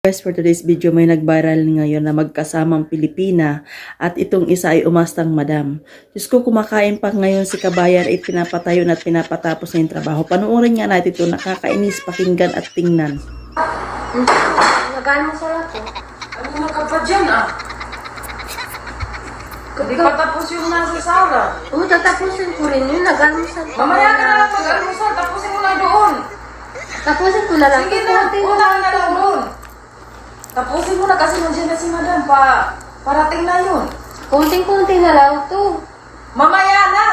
Guys, for today's video may nag-viral ngayon na magkasamang Pilipina at itong isa ay umastang madam. Diyos ko, kumakain pa ngayon si Kabayan ay pinapatayo na at pinapatapos na yung trabaho. Panoorin nga natin ito, nakakainis pakinggan at tingnan. Nagaan mo sarap. Ano na ka pa dyan ah? Hindi pa tapos yung nasa sala. Oo, tatapusin ko rin yun. Nagaan mo sarap. Mamaya ka na lang mag-almusal, tapusin mo na doon. Tapusin ko na lang. Sige na, una na lang doon. Tapusin mo na kasi nandiyan na si madam pa. Parating na yun. Konting-konti na lang to. Mamaya na!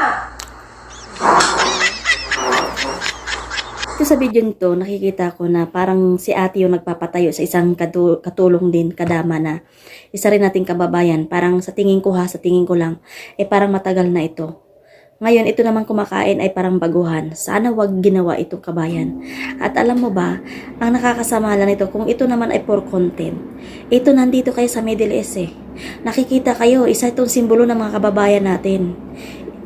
Ito sa video nito, nakikita ko na parang si ate yung nagpapatayo sa isang katu- katulong din, kadama na. Isa rin nating kababayan, parang sa tingin ko ha, sa tingin ko lang, eh parang matagal na ito. Ngayon, ito naman kumakain ay parang baguhan. Sana wag ginawa itong kabayan. At alam mo ba, ang nakakasama lang nito, kung ito naman ay for content, ito nandito kayo sa Middle East eh. Nakikita kayo, isa itong simbolo ng mga kababayan natin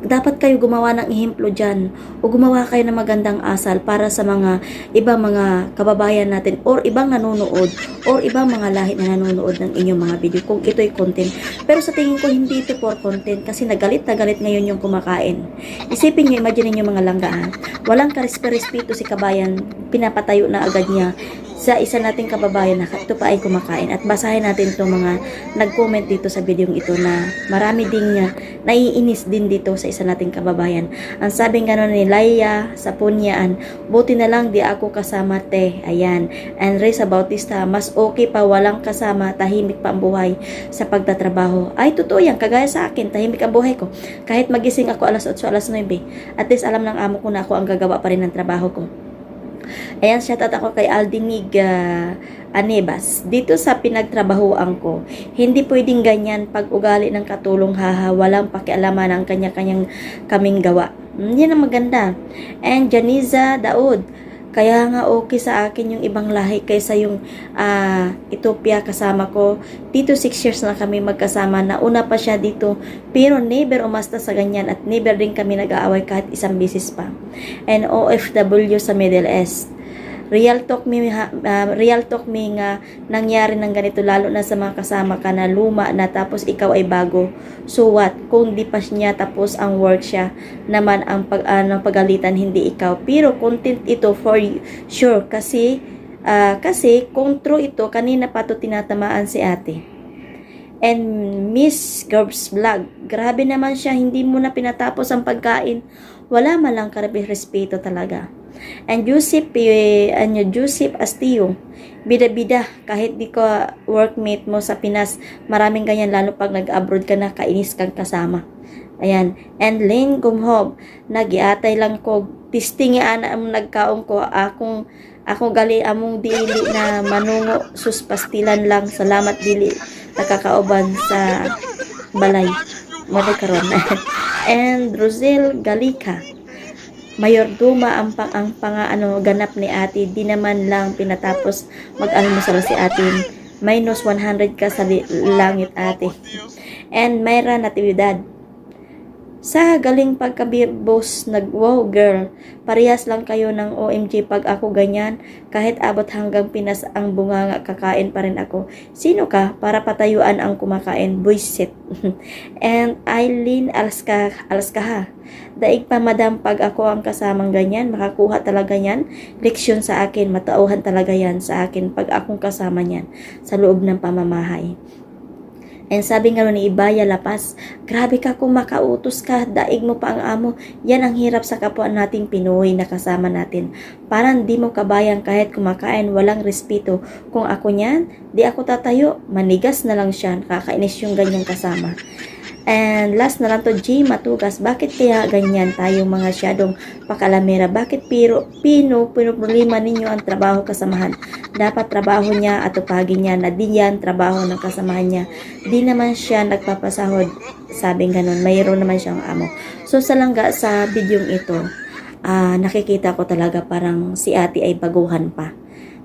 dapat kayo gumawa ng ehemplo dyan o gumawa kayo ng magandang asal para sa mga ibang mga kababayan natin or ibang nanonood or ibang mga lahi na nanonood ng inyong mga video kung ito'y content. Pero sa tingin ko hindi ito for content kasi nagalit na galit ngayon yung kumakain. Isipin nyo, imagine nyo mga langgaan. Walang karespe-respeto si kabayan, pinapatayo na agad niya sa isa nating kababayan na ito pa ay kumakain at basahin natin itong mga nag-comment dito sa video ito na marami ding uh, naiinis din dito sa isa nating kababayan. Ang sabing gano'n ni Laia sa punyaan, buti na lang di ako kasama te. Ayan. And Reza Bautista, mas okay pa walang kasama, tahimik pa ang buhay sa pagtatrabaho. Ay, totoo yan. Kagaya sa akin, tahimik ang buhay ko. Kahit magising ako alas 8, alas 9, at least alam ng amo ko na ako ang gagawa pa rin ng trabaho ko. Ayan, shoutout ako kay Aldinig uh, Anebas. Dito sa pinagtrabahoan ko, hindi pwedeng ganyan pag ugali ng katulong haha, walang pakialaman ang kanya-kanyang kaming gawa. Mm, Yan ang maganda. And Janiza Daud, kaya nga okay sa akin yung ibang lahi kaysa yung ah, Ethiopia kasama ko. Dito 6 years na kami magkasama. Nauna pa siya dito. Pero never umasta sa ganyan at never din kami nag-aaway kahit isang bisis pa. And OFW sa Middle East. Real talk me ha- ah, real talk me nga nangyari ng ganito lalo na sa mga kasama ka na luma na tapos ikaw ay bago. So what? Kung di pa niya tapos ang work siya naman ang pag ano, pagalitan hindi ikaw. Pero content ito for sure kasi ah, kasi kung true ito kanina pa to tinatamaan si ate. And Miss Gerbs Vlog, grabe naman siya, hindi mo na pinatapos ang pagkain. Wala man lang karabi respeto talaga. And Joseph, eh, ano, Joseph Astillo, bida-bida, kahit di ko workmate mo sa Pinas, maraming ganyan, lalo pag nag-abroad ka na, kainis kang kasama. Ayan. And Lynn Gumhob, nagiatay lang ko, tistingi ana ang nagkaong ko, akong, ako gali among dili na manungo, sus pastilan lang, salamat dili, nakakauban sa balay. Mali karon. And Rosel Galica, Mayorduma ang pang ang panga ano ganap ni ate. Di naman lang pinatapos mag-almusal si atin minus 100 ka sa langit ate. And Mayra Natividad sa galing pagkabibos nag wow girl. Parehas lang kayo ng OMG pag ako ganyan. Kahit abot hanggang Pinas ang bunganga kakain pa rin ako. Sino ka? Para patayuan ang kumakain. Buisit. And Eileen Alaska Alaska Daig pa madam pag ako ang kasamang ganyan, makakuha talaga yan. Leksyon sa akin, matauhan talaga yan sa akin pag akong kasama niyan sa loob ng pamamahay. And sabi nga ni Ibaya Lapas, grabe ka kung makautos ka, daig mo pa ang amo. Yan ang hirap sa kapwa nating Pinoy na kasama natin. Parang di mo kabayan kahit kumakain, walang respeto. Kung ako niyan, di ako tatayo, manigas na lang siya, kakainis yung ganyang kasama. And last na lang to, G. Matugas. Bakit kaya ganyan tayong mga syadong pakalamera? Bakit pero, pino, pinoproblema ninyo ang trabaho kasamahan? Dapat trabaho niya at tupagin niya na di yan trabaho ng kasamahan niya. Di naman siya nagpapasahod. Sabing ganun, mayroon naman siyang amo. So sa langga sa bidyong ito, ah, nakikita ko talaga parang si ate ay baguhan pa.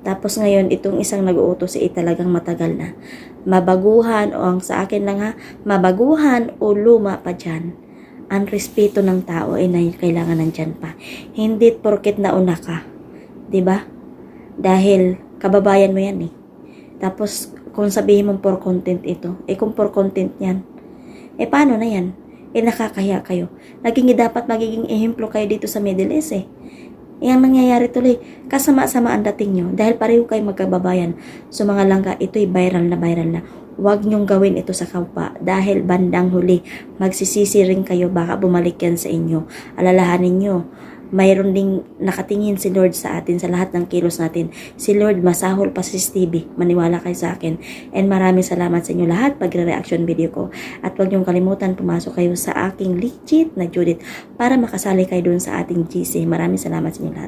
Tapos ngayon, itong isang nag-uutos ay talagang matagal na. Mabaguhan o ang sa akin lang ha, mabaguhan o luma pa dyan. Ang respeto ng tao ay na kailangan nandyan pa. Hindi porket nauna ka. ba? Dahil kababayan mo yan eh. Tapos, kung sabihin mong for content ito, eh kung for content yan, eh paano na yan? Eh nakakahiya kayo. Naging dapat magiging ehemplo kayo dito sa Middle East eh. Yang nangyayari tuloy, kasama-sama ang dating nyo dahil pareho kayo magkababayan. So mga langga, ito'y viral na viral na. Huwag nyong gawin ito sa kapwa dahil bandang huli, magsisisi rin kayo baka bumalik yan sa inyo. Alalahanin nyo, mayroon ding nakatingin si Lord sa atin sa lahat ng kilos natin. Si Lord masahol pa si Stevie. Maniwala kayo sa akin. And maraming salamat sa inyo lahat pagre-reaction video ko. At huwag niyong kalimutan pumasok kayo sa aking legit na Judith para makasali kayo doon sa ating GC. Maraming salamat sa inyo lahat.